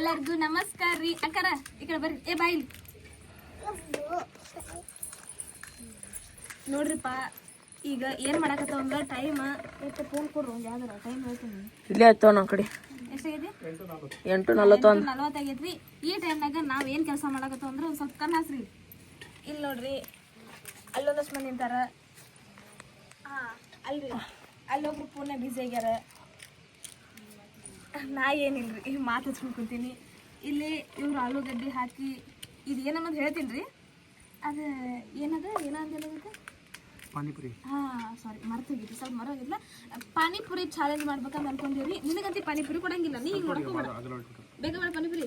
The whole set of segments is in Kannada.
ಎಲ್ಲರಿಗೂ ನಮಸ್ಕಾರ ರೀ. ಅಕ್ಕರ ಈ ಕಡೆ ಬರ್ರಿ. ಏ ಬಾಯಿ ನೋಡ್ರಿಪ್ಪ ಈಗ ಏನ್ ಮಾಡಕತ್ತಾವ ಅಂದ್ರ ಟೈಮ್ ಎಷ್ಟು ಫೋನ್ ಕೊಡ್ರಿ ಒಂದು ಯಾವ್ದಾರ ಟೈಮ್ ಹೇಳ್ತೀನಿ. ಇಲ್ಲೇ ಆಯ್ತವ ನಮ್ಮ ಕಡೆ. ಎಷ್ಟಾಗೈತಿ? ಎಂಟು ನಲವತ್ತೊಂದು ನಲ್ವತ್ತಾಗೈತ್ರಿ ಈ ಟೈಮ್ನಾಗ ನಾವ್ ಏನ್ ಕೆಲಸ ಮಾಡಕತ್ತಾವ ಅಂದ್ರೆ ಒಂದ್ ಸ್ವಲ್ಪ ಕಣ್ಣು ಹಾಸ್ರಿ. ಇಲ್ಲಿ ನೋಡ್ರಿ ಅಲ್ಲೊಂದಷ್ಟು ಮಂದಿ ನಿಂತಾರ. ಹಾ ಅಲ್ರಿ. ಅಲ್ಲೊಬ್ರು ಫೋನ್ ಬಿಸಿ ಆಗ್ಯಾರ. ನಾ ಏನಿಲ್ರಿ ಮಾತು ಹಚ್ಕೊಂಡ್ಕೊತೀನಿ ಇಲ್ಲಿ ಇವ್ರು ಆಲೂಗಡ್ಡೆ ಹಾಕಿ ಇದು ಏನನ್ನೋದು ಹೇಳ್ತೀನಿ ರೀ ಅದು ಏನದ ಏನಂತ ಪಾನಿಪುರಿ. ಹಾಂ ಸಾರಿ ಮರ್ತೋಗಿತ್ತು ಸ್ವಲ್ಪ ಮರೋಗಿಲ್ಲ ಪಾನಿಪುರಿ ಚಾಲೆಂಜ್ ಮಾಡ್ಬೇಕಂತ ಅನ್ಕೊಂಡಿವ್ರಿ. ನಿನಗಂತೂ ಪಾನಿಪುರಿ ಕೊಡಂಗಿಲ್ಲ ನೀ ಹಿಂಗ್ ಬೇಗ ಮಾಡಿ ಪಾನಿಪುರಿ.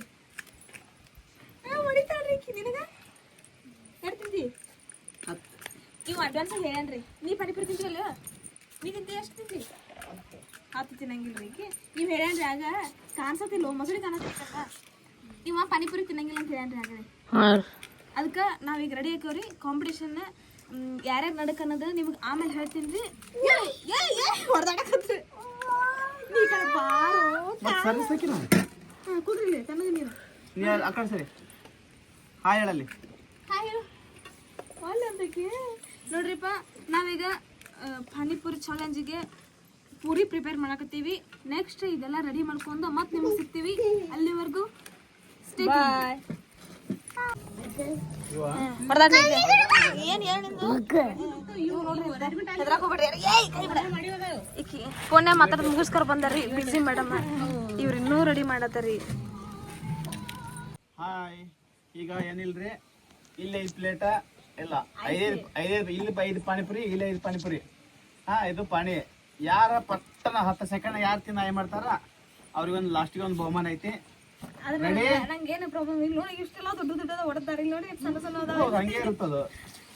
ಹಾಂ ಹೊಡಿತಾಳ್ರಿ ನಿನಗ. ಹೇಳ್ತಿದ್ದಿ ನೀವು ಅಡ್ವಾನ್ಸ್ ಹೇಳನ್ರಿ ನೀ ಪಾನಿಪುರಿ ತಿಂತೀವಲ್ಲ? ನೀ ತಿಂತೀವಿ ಎಷ್ಟು ತಿಂತಿ? ಹತ್ತು ತಿನ್ನಂಗಿಲ್ರಿ ಈಕಿ ನೀವು ಹೇಳನ್ರಿ ಆಗ ಕಾಣಿಸತಿಲ್ಲ ಮೊಸಳಿ ಕಾಣತ್ತಿಲ್ಲ ಇವ ಪಾನಿಪುರಿ ತಿನ್ನಂಗಿಲ್ಲ ಅಂತ ಹೇಳನ್ರಿ ಆಗ. ಅದಕ್ಕೆ ನಾವೀಗ ರೆಡಿ ಹಾಕೋರಿ ಕಾಂಪಿಟೇಷನ್ ಯಾರ್ಯಾರು ನಡಕ್ ಅನ್ನೋದು ನಿಮ್ಗೆ ಆಮೇಲೆ ಹೇಳ್ತೀನಿ ರೀ ಹೊಡೆದಾಡಕತ್ರಿ. ನೀ ಈ ಬಾರೋ ಸರ್ವಿಸ್ ಹಾಕಿ ನಾವು ಹಾಂ ಕುಡ್ರಿ ತಣ್ಣಗೆ ನೀರು ನೀ ಆ ಕಡೆ ಸರಿ. ಹಾಯ್ ಹೇಳಲ್ಲಿ. ಹಾಯ್ ಹೇಳು. ಒಳ್ಳೆ ನೋಡ್ರಿಪ್ಪ ನಾವೀಗ ಪಾನಿಪುರಿ ಚಾಲೆಂಜಿಗೆ ಪೂರಿ ಪ್ರಿಪೇರ್ ಮಾಡಕತ್ತೀವಿ. ನೆಕ್ಸ್ಟ್ ಇದೆಲ್ಲ ರೆಡಿ ಮಾಡ್ಕೊಂಡು ಮತ್ತೆ ನಿಮ್ಗೆ ಸಿಗ್ತೀವಿ. ಅಲ್ಲಿವರೆಗೂ ಸ್ಟೇ ಬಾಯ್ ಏನ್ ಬಂದಾರಿ ಫೋನ್ಯಾಗ ಮಾತಾಡೋದು ಮುಗಿಸ್ಕೊರ್ ಬಂದಾರ್ರಿ. ಬಿಸಿ ಮೇಡಮ್ ಇವ್ರು ಇನ್ನೂ ರೆಡಿ ಮಾಡತ್ತಾರಿ ಹಾಯ್ ಈಗ ಏನಿಲ್ರಿ? ಇಲ್ಲಿ ಐದು ಪ್ಲೇಟ ಇಲ್ಲ ಐದೈದು ಐದೈದು ಇಲ್ಲಿ ಐದು ಪಾನಿಪುರಿ ಇಲ್ಲಿ ಐದು ಪಾನಿಪುರಿ. ಹಾ ಇದು ಪಾನಿ. ಯಾರ ಪಟ್ಟನ ಹತ್ತು ಸೆಕೆಂಡ್ ಯಾರು ತಿನ್ನ ಏನ್ ಮಾಡ್ತಾರ? ಅವ್ರಿಗೊಂದು ಲಾಸ್ಟಿಗೆ ಒಂದು ಬಹುಮಾನ ಐತಿ. ರೆಡಿ ನಂಗೇನು ಪ್ರಾಬ್ಲಮ್ ಇಲ್ಲ ನೋಡಿ ಇಷ್ಟೆಲ್ಲ ದೊಡ್ಡ ದೊಡ್ಡದ ಹೊಡೆದಾರ. ಇಲ್ಲಿ ನೋಡಿ ಎಷ್ಟ್ ಸಣ್ಣ ಸಣ್ಣ ಅದಾವ. ಹೌದು ಹಂಗೆ ಇರುತ್ತದು.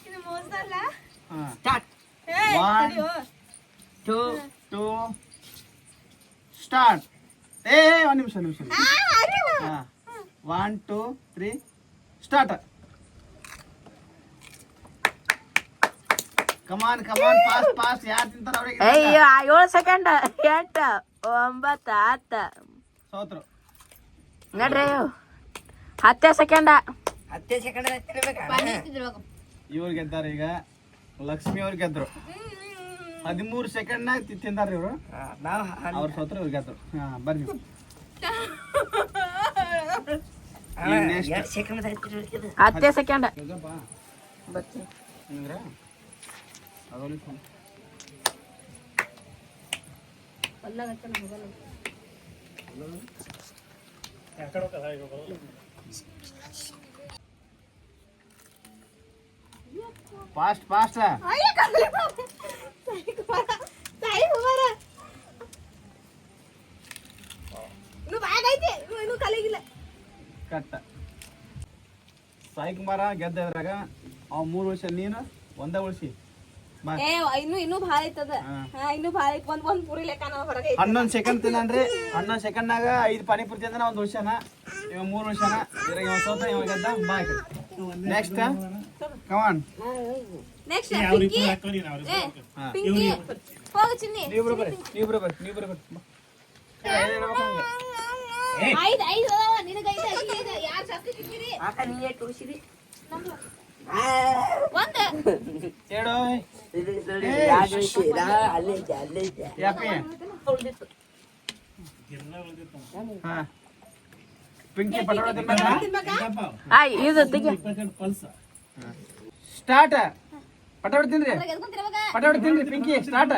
ಇದು ಮೋಸ ಅಲ್ಲ? ಹಾ. ಏಯ್, One. ತಡಿಯೋ. ಟೂ ಟೂ ಸ್ಟಾರ್ಟ್ ಏ ಒಂದು ನಿಮಿಷ ನಿಮಿಷ ಆ. ಹಾ. One two three start come on come on pass pass ಯಾರು ತಿಂತಾರ ಅವ್ರಿಗೆ ಅಯ್ಯೋ ಏಳು ಸೆಕೆಂಡ್ ಎಂಟು ಒಂಬತ್ತು ಹತ್ತು. ಸೋತ್ರು. ನಡ್ರಿ ಹತ್ತೇ ಸೆಕೆಂಡ ಇವ್ರು ಗೆದ್ದಾರ ಈಗ. ಲಕ್ಷ್ಮಿ ಅವ್ರು ಗೆದ್ರು. ಹದಿಮೂರು ಸೆಕೆಂಡ್ನಾಗ ತಿಂದಾರ ಇವರು. ಅವ್ರು ಸೋತ್ರು ಇವ್ರು ಗೆದ್ರು. ಹಾ ಬರ್ರಿ ಹತ್ತೇ ಸೆಕೆಂಡ್ ಫಾಸ್ಟ್ ಫಾಸ್ಟ್ ಕಟ್ಟ ಸಾಯಿ ಕುಮಾರ ಗೆದ್ದದ್ರಾಗ ಅವ್ ಮೂರು ವರ್ಷ ನೀನು ಒಂದೇ ಉಳಿಸಿ ಏ ಇನ್ನು ಇನ್ನು ಭಾಳ ಐತದ ಹಾ. ಹಾ ಇನ್ನು ಭಾಳ ಐತ್ ಒಂದ್ ಒಂದ್ ಪೂರಿ ಲೆಕ್ಕ ನಾವು ಹೊರಗೆ ಐತಿ. ಹನ್ನೊಂದು ಸೆಕೆಂಡ್ ತಿನ್ನನ್ರಿ ಹನ್ನೊಂದು ಸೆಕೆಂಡ್ನಾಗ ಐದು ಪಾನಿಪುರಿ ತಿಂದ್ರೆ ಒಂದು ವರ್ಷನ ಇವ ಮೂರು ವರ್ಷನ ಇವಾಗ ಇವ ಸೋತ ಇವ ಗೆದ್ದ ಬಾ ನೆಕ್ಸ್ಟ್ ಕಮಾನ್ ನೆಕ್ಸ್ಟ್ ಪಿಂಕಿ ಏ ಹಾ. ಪಿಂಕಿ ಹೋಗು ಚಿನ್ನಿ. ನೀವಿಬ್ರು ಬರ್ರಿ ನೀವಿಬ್ರು ಬರ್ರಿ ನೀವಿಬ್ರು ಬರ್ರಿ. ಬಾ. ಏನ್ ಹೇಳ್ಬೇಕು ಹಂಗೆ? ಐದ್ ಐದ್ ಅದಾವ ನಿನಗ ಐದ್ ಐದ್ ಐದ್. ಯಾರ್ ಜಾಸ್ತಿ ತಿಂತೀರಿ? ನಮ್ದು. ಒಂದ್ ಹೇಳು ಯಾಪಿ ಹಾ. ಪಿಂಕಿ ಪಟೋಳ ತಿನ್ಬೇಕಾ ಆಯ್ ಇದು ತೆಗಿ ಸ್ಟಾರ್ಟ್. ಪಟೋಳ ತಿನ್ರಿ? ಪಟೋಳ ತಿನ್ರಿ ಪಿಂಕಿ. ಸ್ಟಾರ್ಟ್.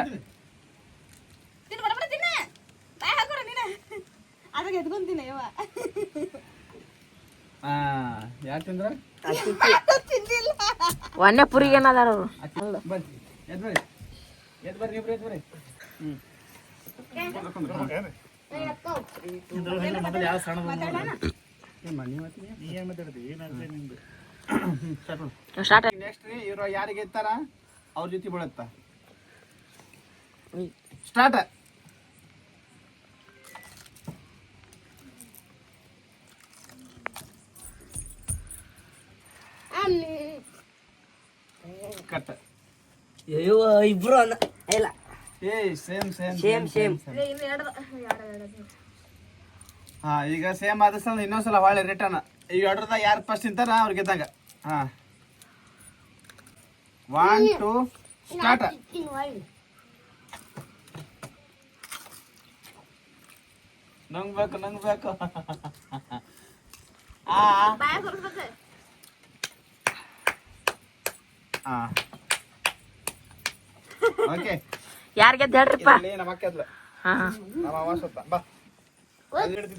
ತಿನ್ನು ಬಡ ಬಡ ತಿನ್ನ ಬಾಯ್ ಹಾಕೋರ ನೀನ ಅದ್ರಾಗ ಎದ್ಕೊಂತೀನಿ ಯವ್ವ ಹಾ ಯಾರು ತಿಂದ್ರ ತಿಂದಿಲ್ಲ ಒಂದೇ ಪುರಿಗೆ ಏನದಾರ ಅವ್ರು ನೆಕ್ಸ್ಟ್ ಇವ್ರು ಯಾರಿಗೆ ಇರ್ತಾರ? ಅವ್ರ ಜೊತೆ ಬೀಳತ್ತ? ಸ್ಟಾರ್ಟ್ ಕಟ್ ಅಯ್ಯೋ ಇಬ್ರು ಅನ್ನ. ಇಲ್ಲ. ಏ ಸೇಮ್ ಸೇಮ್ ಸೇಮ್ ಸೇಮ್ ಹಾ ಈಗ ಸೇಮ್ ಆದ ಸಲ ಇನ್ನೊಂದ್ಸಲ ಹೊಳೆ ರಿಟರ್ನ್ ಈ ಆರ್ಡರ್ದಾಗ ಯಾರು ಫಸ್ಟ್ ತಿಂತಾರ ಅವ್ರು ಇದ್ದಾಗ ಹಾ. ಒನ್ ಟು ಸ್ಟಾರ್ಟ್ ನಂಗ್ ಬೇಕು ನಂಗ್ ಬೇಕು ಹೊರಡ್ಬೇಕು ಹಾ ಓಕೆ. ಯಾರ್ ಗೆದ್ದ ಹೇಳ್ರಿಪ್ಪ? ಇಲ್ಲಿ ನಮ್ಮ ಅಕ್ಕ ಅದ್ಲು. ಹಾ. ನಮ್ಮ ಅವ ಸ್ವಲ್ಪ ಬಾ.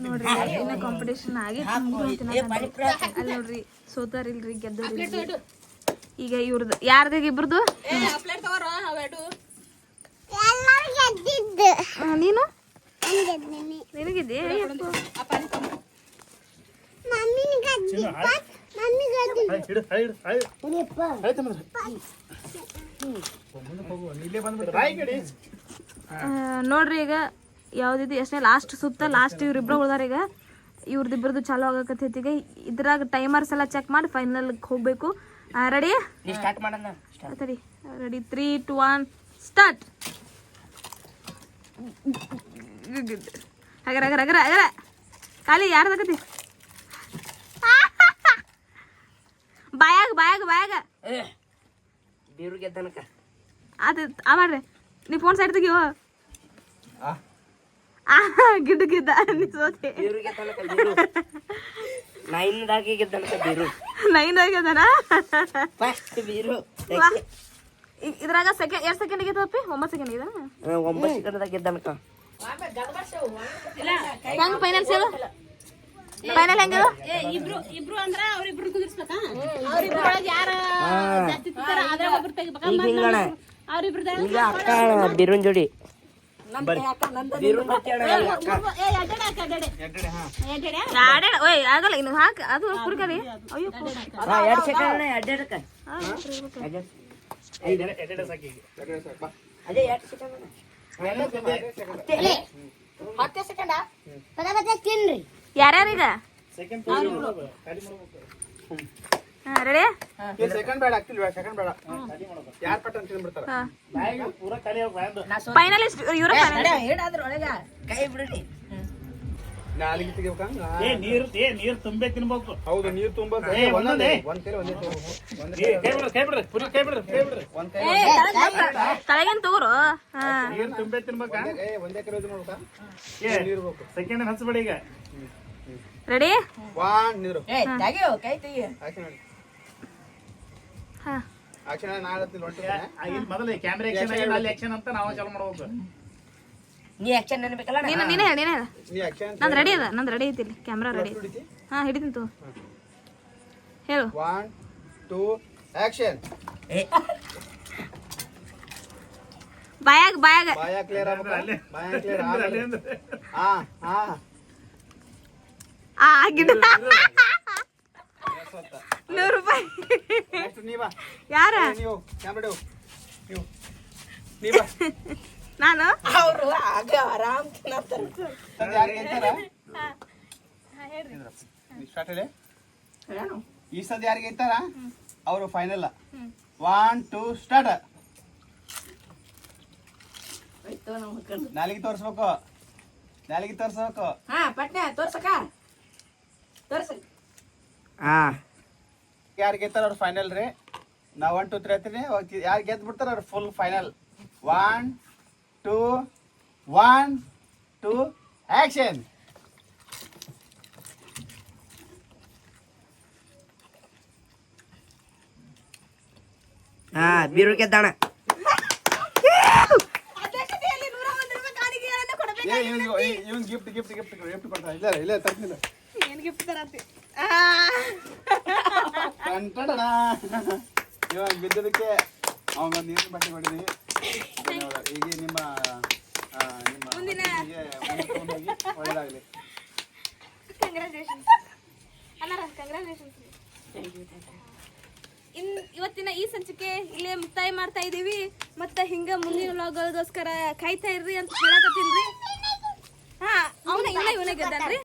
ನೋಡ್ರಿ ಇನ್ನ ಕಾಂಪಿಟೇಷನ್ ಆಗಿ ಅಲ್ಲಿ ನೋಡ್ರಿ ಸೋತಾರ ಇಲ್ರಿ ಗೆದ್ದವ್ರಿ ಈಗ ಇವ್ರದ್ದು ಯಾರ್ದಾಗ ಇಬ್ರದು? ಆ, ನೀನು? ನಿನಗಿದ್ದೆ ನೋಡ್ರಿ ಈಗ ಯಾವ್ದಿದು ಎಷ್ಟನೇ ಲಾಸ್ಟ್ ಸುತ್ತ ಲಾಸ್ಟ್ ಇವ್ರಿಬ್ರು ಉಳ್ದಾರ ಈಗ. ಇವ್ರದಿಬ್ರದ್ದು ಚಾಲು ಆಗಕತ್ತೆ ಈಗ. ಇದ್ರಾಗ ಟೈಮರ್ಸ್ ಎಲ್ಲ ಚೆಕ್ ಮಾಡಿ ಫೈನಲ್ ಹೋಗ್ಬೇಕು. ರೆಡಿ ನೀ ಸ್ಟಾರ್ಟ್ ಮಾಡೋಣ ತಡಿ. Ready three two one start ಹಗರ ಹಗರ ಹಗರ ಹಗರ. ಖಾಲಿ ಯಾರ್ದಾಗತಿ ಬಾಯಾಗ ಬಾಯಾಗ. ಬೀರು ಗೆದ್ದನಕ ಅದು ಆ ಮಾಡ್ರಿ. ನೀ ಫೋನ್ ಸೈಡ್ ತೆಗಿಯೋ. ಗಿಡ್ಡ ಗಿದ್ದ ನೀ ಸೋತೆ. ಬೀರು ಗೆದ್ದನಕ ಬೀರು. ನೈನ್ದಾಗಿ ಗೆದ್ದನಕ ಬೀರು. ನೈನ್ ಗೆದ್ದನ ಫಸ್ಟ್ ಬೀರು. ಇದ್ರಾಗ ಸೆಕೆಂಡ್ ಎರಡು ಸೆಕೆಂಡ್ ಆಗೈತಪ್ಪಿ ಒಂಬತ್ತು ಸೆಕೆಂಡ್ ಇದೆ? ಆ, ಒಂಬತ್ತು ಸೆಕೆಂಡ್ದಾಗ ಗೆದ್ದನಕ ಹೆಂಗ್ ಫೈನಲ್ ಸೇವ ಫೈನಲ್ ಹೆಂಗದ ಇಬ್ರು ಇಬ್ರು ಅಂದ್ರ ಅವ್ರಿಬ್ರು ಕುದಿರ್ಸ್ಬೇಕಾ? ಅವ್ರಿಬ್ರೊಳಗ ಯಾರ ಜಾಸ್ತಿ ತಿಂತಾರ ಅದ್ರ ಒಬ್ರು ತೆಗಿಬೇಕಾ? ಈಗ ಅಕ್ಕ ಬಿರುನ್ ಜೋಡಿ ಆಗಲ್ಲ ಇನ್ನು ಹಾಕ ಅದು ಕುರ್ಕರಿ ಅಯ್ಯೋ ಎರಡು ಸೆಕೆಂಡ್ ಅಣ್ಣ ಅಡ್ಡಾಡಕ. ಅದೇ ಎರಡು ಸೆಕೆಂಡ್? ಅಣ್ಣ ಯಾರ್ಯಾರೀಗ? ರೆಡಿ. ಫೈನಲಿಸ್ಟ್ ಇವ್ರ ಕೈ ಬಿಡ್ರಿ. ನಾಲಿಗೆ ತೆಗಿಬೇಕಾ? ಏ ನೀರು ಏ ನೀರು ತುಂಬೆ ತಿನ್ಬೇಕು. ಹೌದು ನೀರ್ ತುಂಬ ಒಂದ್ ಕೈಲಿ ಒಂದೇ ಒಂದ್ ಕೈ ಬಿಡ್ರಿ ಕೈ ಬಿಡ್ರಿ ಪುರಿ ಕೈ ಬಿಡ್ರಿ ಕೈ ಬಿಡ್ರಿ. ಒಂದ್ ಕೈಲಿ ತಳಗಿನ ತಗೋರು? ನೀರು ತುಂಬೆ ತಿನ್ಬೇಕಾ? ಒಂದೇ- ಏ, ಒಂದೇ ಕೈಲಿ ಇದು ಮಾಡ್ಬೇಕಾ? ಏ ನೀರ್ ಬೇಕು. ಸೆಕೆಂಡ್ ಹಚ್ಬೇಡಿ ಈಗ. ರೆಡಿ. ಹಾ. ನೀನು ನೀನೇ ಹೇಳಿ ನಂದು ರೆಡಿ ಅದ ನಂದು ರೆಡಿ ಐತಿ ಇಲ್ಲಿ ಕ್ಯಾಮ್ರಾ ರೆಡಿ. ಹಾ ಹಿಡಿತೀನಿ ತೂ ಹೇಳು. One, two, ಆಕ್ಷನ್ ಬಾಯಾಗ ಬಾಯಾಗ. ಬಾಯ ಕ್ಲಿಯರ್ ಆಗ್ಬೇಕು? ಬಾಯಾಗ ಕ್ಲಿಯರ್ ಅಲ್ಲಿ ಅಂದ್ರೆ. ಹಾ ಹಾ. ಆ ಗಿಡ ನೂರು ರೂಪಾಯಿ. ನೆಕ್ಸ್ಟ್ ನೀ ಬಾ. ಯಾರ? ನಾನು? ಅವರು ಆಗ ಆರಾಮ್ ಈ ಸದ್ಯ ಯಾರಿಗೆ ಇತ್ತಾರ ಅವರು ಫೈನಲ್ ಒನ್ ಟೂ ಸ್ಟಾರ್ಟ್ ನಾಲಿಗೆ ತೋರಿಸ್ಬೇಕು. ನಾಲಿಗೆ ತೋರಿಸ್ಬೇಕು. ಹಾ ಪಟ್ನೆ ತೋರ್ಸಕ ತೋರ್ಸ ಹಾ ಯಾರು ಗೆತ್ತಾರ ಅವ್ರು ಫೈನಲ್ ರೀ. ನಾ ಒನ್ ಟೂ ತ್ರೀ ಹತ್ತೀನಿ. ಯಾರು ಗೆದ್ದು ಬಿಡ್ತಾರ ಅವ್ರು full final one two one two action ಹಾ ಬೀರು ಗೆದ್ದಾಣ ಇವ್ನು ಗಿಫ್ಟ್ ಗಿಫ್ಟ್ ಗಿಫ್ಟ್ ಗಿಫ್ಟ್ ಕೊಡ್ತಾರೆ ಇಲ್ಲ ಇಲ್ಲ ತರ್ತಿಲ್ಲ ಏನ್ ಗಿಫ್ಟ್ ತರತ್ತಿ ಟಂಟಡಡ. ಇವಾಗ ಬಿದ್ದದಕ್ಕೆ ನೀರಿನ ಬಟ್ಟೆ. ಈಗ ನಿಮ್ಮ ಒಳ್ಳೆದಾಗಲಿ. ಕಂಗ್ರಾಚುಲೇಷನ್ಸ್ ಇನ್ ಇವತ್ತಿನ ಈ ಸಂಚಿಕೆ ಇಲ್ಲೇ ಮುಕ್ತಾಯ ಮಾಡ್ತಾ ಇದೀವಿ. ಮತ್ತೆ ಹಿಂಗ ಮುಂದಿನ ಲಾಗೋಸ್ಕರ ಕಾಯ್ತಾ ಇರ್ರಿ ಅಂತ ಹೇಳಕತ್ತೀನ್ರಿ ಹಾ ಅವನ ಇಲ್ಲ ಇವನ ಗೆದ್ದಾನ್ರಿ.